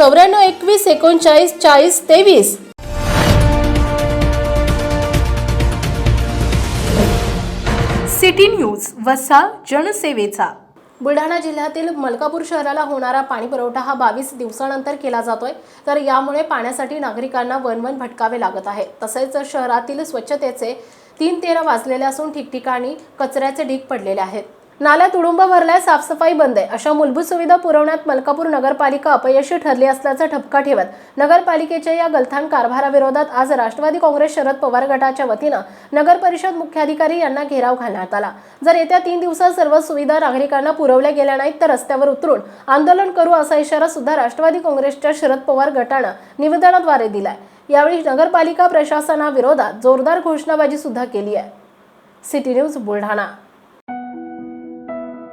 चौऱ्याण्णव एकवीस एकोणचाळीस चाळीस तेवीस. सिटी न्यूज वसा जनसेवेचा. बुलढाणा जिल्ह्यातील मलकापूर शहराला होणारा पाणी पुरवठा हा बावीस दिवसानंतर केला जातोय. तर यामुळे पाण्यासाठी नागरिकांना वनवन भटकावे लागत आहे. तसेच शहरातील स्वच्छतेचे तीन तेरा वाजलेले असून ठिकठिकाणी कचऱ्याचे ढीग पडलेले आहेत. नाल्या तुडुंब भरलाय साफसफाई बंद आहे. अशा मूलभूत सुविधा पुरवण्यात मलकापूर नगरपालिका अपयशी ठरली असल्याचा ठपका ठेवत नगरपालिकेच्या या गलथान कारभाराविरोधात आज राष्ट्रवादी काँग्रेस शरद पवार गटाच्या वतीनं नगर परिषद मुख्याधिकारी यांना घेराव घालण्यात आला. जर येत्या तीन दिवसात सर्व सुविधा नागरिकांना पुरवल्या गेल्या नाहीत तर रस्त्यावर उतरून आंदोलन करू असा इशारा सुद्धा राष्ट्रवादी काँग्रेसच्या शरद पवार गटानं निवेदनाद्वारे दिलाय. यावेळी नगरपालिका प्रशासनाविरोधात जोरदार घोषणाबाजी सुद्धा केली आहे. City news Buldhana.